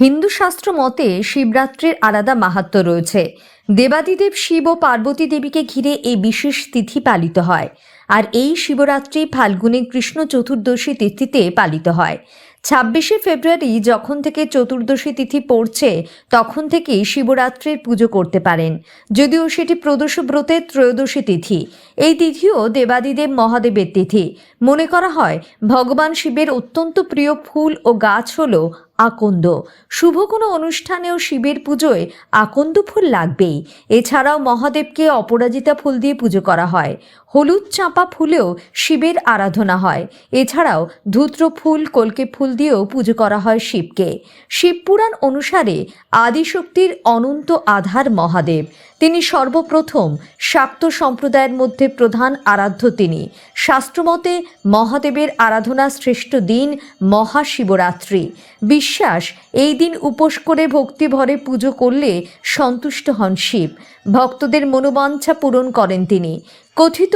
হিন্দু শাস্ত্র মতে শিবরাত্রির আলাদা মাহাত্ম্য রয়েছে। দেবাদিদেব শিব ও পার্বতী দেবীকে ঘিরে এই বিশেষ তিথি পালিত হয়। আর এই শিবরাত্রি ফাল্গুনে কৃষ্ণ চতুর্দশী তিথিতে পালিত হয়। ছাব্বিশে ফেব্রুয়ারি যখন থেকে চতুর্দশী তিথি পড়ছে, তখন থেকেই শিবরাত্রির পুজো করতে পারেন। যদিও সেটি প্রদোষ ব্রতের ত্রয়োদশী তিথি। এই তিথিও দেবাদিদেব মহাদেবের তিথি। মনে করা হয়, ভগবান শিবের অত্যন্ত প্রিয় ফুল ও গাছ হল আকন্দ। শুভ কোনো অনুষ্ঠানেও শিবের পুজোয় আকন্দ ফুল লাগবেই। এছাড়াও মহাদেবকে অপরাজিতা ফুল দিয়ে পুজো করা হয়। হলুদ চাঁপা ফুলেও শিবের আরাধনা হয়। এছাড়াও ধূত্র ফুল, কলকে ফুল দিয়েও পুজো করা হয় শিবকে। শিবপুরাণ অনুসারে আদিশক্তির অনন্ত আধার মহাদেব। তিনি সর্বপ্রথম শাক্ত সম্প্রদায়ের মধ্যে প্রধান আরাধ্য তিনি। শাস্ত্রমতে মহাদেবের আরাধনা শ্রেষ্ঠ দিন মহাশিবরাত্রি। বিশ্বাস, এই দিন উপোস করে ভক্তিভরে পুজো করলে সন্তুষ্ট হন শিব। ভক্তদের মনোবাঞ্ছা পূরণ করেন তিনি। কথিত,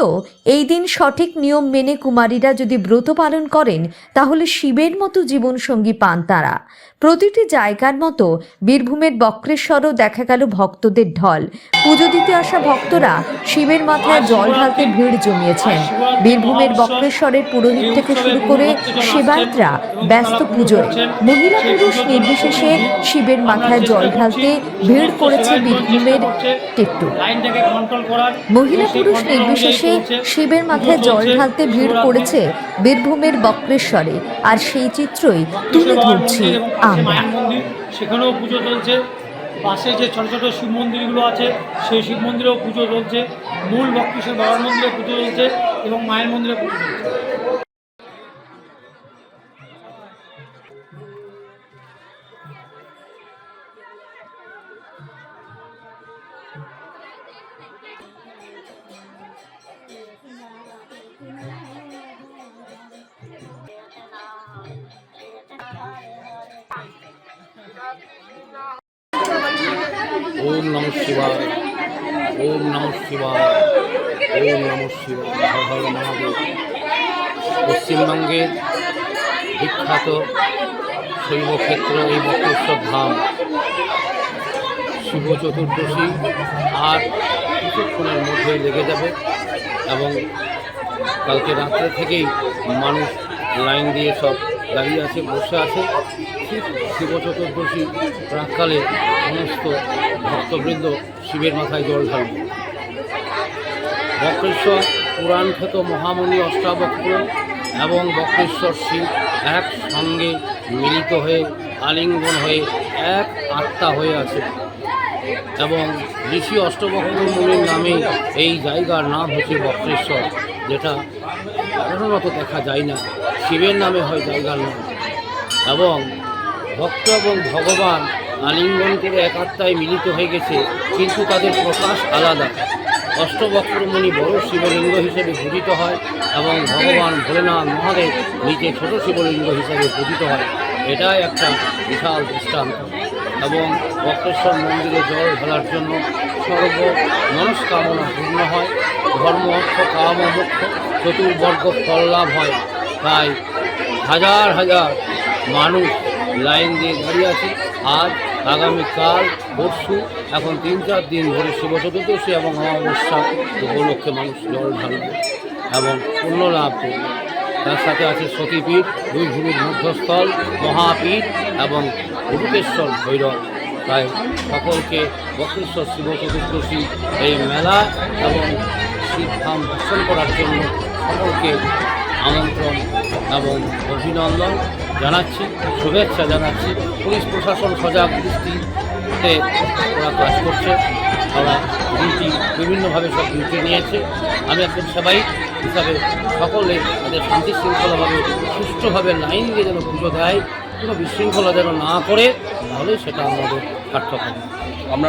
এই দিন সঠিক নিয়ম মেনে কুমারীরা যদি ব্রত পালন করেন, তাহলে শিবের মতো জীবনসঙ্গী পান তারা। প্রতিটি জায়গার মতো বীরভূমের বক্রেশ্বরও দেখা গেল ভক্তদের ঢল। পুজো দিতে আসা ভক্তরা শিবের মাথায় জল ঢালতে ভিড় জমিয়েছেন। বীরভূমের বক্রেশ্বরের পুরোহিত থেকে শুরু করে সেবায়তরা ব্যস্ত পুজোয়। মহিলা পুরুষ নির্বিশেষে শিবের মাথায় জল ঢালতে ভিড় করেছে বীরভূমের করার মহিলা পুরুষ শিবের মাথায় জল ঢালতে ভিড় করেছে বীরভূমের বক্রেশ্বরে। আর সেই চিত্রই তুলে ধরছি আমরা। মায়ের মন্দির সেখানেও পুজো চলছে। পাশে যে ছোটো ছোটো শিব মন্দিরগুলো আছে সেই শিব মন্দিরেও পুজো চলছে। মূল বক্রেশ্বর বাবার মন্দিরে পুজো চলছে এবং মায়ের মন্দিরে পুজো চলছে। ওম নম শিবায়, ওম নম শিবায়, ওম নম শিবায়, হর হর মহাদেব। পশ্চিমবঙ্গের বিখ্যাত শৈবক্ষেত্র এই বক্রেশ্বর ধাম। শিব চতুর্দশী আর কিছুক্ষণের মধ্যেই লেগে যাবে এবং কালকে রাত্রে থেকেই মানুষ লাইন দিয়ে সব দাঁড়িয়ে আছে, বসে আছে। ঠিক শিব চতুর্দশী প্রাককালে সমস্ত ভক্তবৃন্দ শিবের মাথায় জল ঢালবে। বক্রেশ্বর পুরাণ খ্যাত মহামণি অষ্টাবক্র এবং বক্রেশ্বর শিব এক সঙ্গে মিলিত হয়ে, আলিঙ্গন হয়ে এক আত্মা হয়ে আছে। এবং ঋষি অষ্টবক্র মুনির নামে এই জায়গার নাম হচ্ছে বক্রেশ্বর, যেটা সাধারণত দেখা যায় না। শিবের নামে হয় জায়গার নাম। এবং ভক্ত এবং ভগবান আলিঙ্গন করে একাত্মায় মিলিত হয়ে গেছে, কিন্তু তাদের প্রকাশ আলাদা। অষ্টবক্রমণি বড় শিবলিঙ্গ হিসেবে পূজিত হয় এবং ভগবান ভোলেনাথ মহাদেব নিজে ছোট শিবলিঙ্গ হিসেবে পূজিত হয়। এটাই একটা বিশাল দৃষ্টান্ত। এবং বক্রেশ্বর মন্দিরে জল ঢালার জন্য সর্ব মনস্কামনা পূর্ণ হয়। ধর্ম অর্থ, কাম মোক্ষ চতুর্বর্গ ফল লাভ হয়। তাই হাজার হাজার মানুষ লাইন দিয়ে দাঁড়িয়ে আছে। আজ আগামীকাল, পরশু, এখন তিন চার দিন ধরে শিব চতুর্দশী এবং অমাবস্যা উপলক্ষে মানুষ জল ঢালবে এবং পুণ্য লাভ করবে। তার সাথে আছে সতীপীঠ দুই ভুরুর মধ্যস্থল, মহাপীঠ এবং রূপেশ্বর ভৈরব। তাই সকলকে বক্রেশ্বর শিব চতুর্দশী এই মেলা এবং শিবধাম দর্শন করার জন্য সকলকে আমন্ত্রণ এবং অভিনন্দন জানাচ্ছি, শুভেচ্ছা জানাচ্ছি। পুলিশ প্রশাসন সজাগ দৃষ্টিতে ওরা কাজ করছে। ওরা ডিউটি বিভিন্নভাবে সব ডিউটি নিয়েছে। আমি একজন সেবাই হিসাবে সকলে তাদের শান্তি শৃঙ্খলাভাবে, সুষ্ঠুভাবে লাইন দিয়ে যেন পুজো দেয়, কোনো বিশৃঙ্খলা যেন না করে, তাহলে সেটা আমাদের সার্থক হবে আমরা